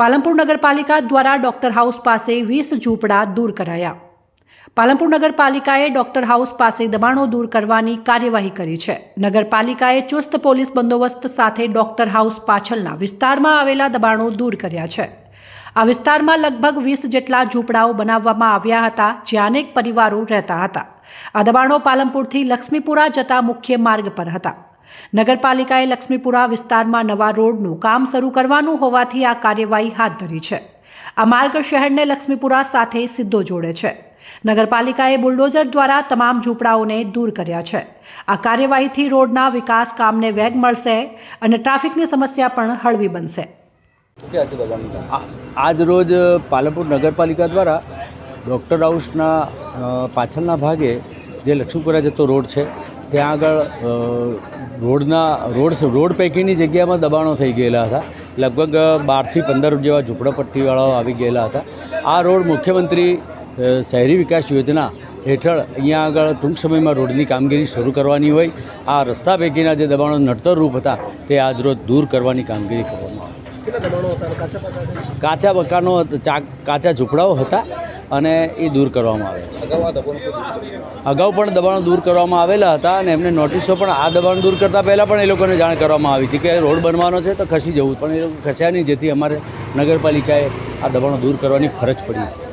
પાલનપુર નગરપાલિકા દ્વારા doctor house પાસે વીસ ઝૂંપડા દૂર કરાયા. પાલનપુર નગરપાલિકાએ ડોક્ટર હાઉસ પાસે દબાણો દૂર કરવાની કાર્યવાહી કરી છે. નગરપાલિકાએ ચુસ્ત પોલીસ બંદોબસ્ત સાથે ડોક્ટર હાઉસ પાછળના વિસ્તારમાં આવેલા દબાણો દૂર કર્યા છે. આ વિસ્તારમાં લગભગ વીસ જેટલા ઝૂંપડાઓ બનાવવામાં આવ્યા હતા, જ્યાં અનેક પરિવારો રહેતા હતા. આ દબાણો પાલનપુરથી લક્ષ્મીપુરા જતા મુખ્ય માર્ગ પર હતા. નગરપાલિકાએ લક્ષ્મીપુરા વિસ્તારમાં નવા રોડનું કામ શરૂ કરવાનું હોવાથી આ કાર્યવાહી હાથ ધરી છે. આ માર્ગ શહેરને લક્ષ્મીપુરા સાથે સીધો જોડે છે. નગરપાલિકાએ બુલડોઝર દ્વારા તમામ ઝૂંપડાઓને દૂર કર્યા છે. આ કાર્યવાહીથી રોડના વિકાસ કામને વેગ મળશે અને ટ્રાફિકની સમસ્યા પણ હળવી બનશે. આજ રોજ પાલનપુર નગરપાલિકા દ્વારા ડૉક્ટર હાઉસના પાછળના ભાગે જે લક્ષ્મીપુરા જતો રોડ છે ત્યાં આગળ રોડના રોડ રોડ પૈકીની જગ્યામાં દબાણો થઈ ગયેલા હતા. લગભગ બારથી પંદર જેવા ઝૂંપડપટ્ટીવાળાઓ આવી ગયેલા હતા. આ રોડ મુખ્યમંત્રી શહેરી વિકાસ યોજના હેઠળ અહીંયા આગળ ટૂંક સમયમાં રોડની કામગીરી શરૂ કરવાની હોય. આ રસ્તા પૈકીના જે દબાણો નડતરરૂપ હતા તે આજરોજ દૂર કરવાની કામગીરી કરવામાં આવી. કાચા મકાનો કાચા ઝૂંપડાઓ હતા. અને એ દૂર કરવામાં આવે છે. અગાઉ પણ દબાણો દૂર કરવામાં આવેલા હતા અને એમને નોટિસો પણ આ દબાણ દૂર કરતાં પહેલાં પણ એ લોકોને જાણ કરવામાં આવી હતી કે રોડ બનવાનો છે તો ખસી જવું. પણ એ લોકો ખસ્યા નહીં, જેથી અમારે નગરપાલિકાએ આ દબાણો દૂર કરવાની ફરજ પડી.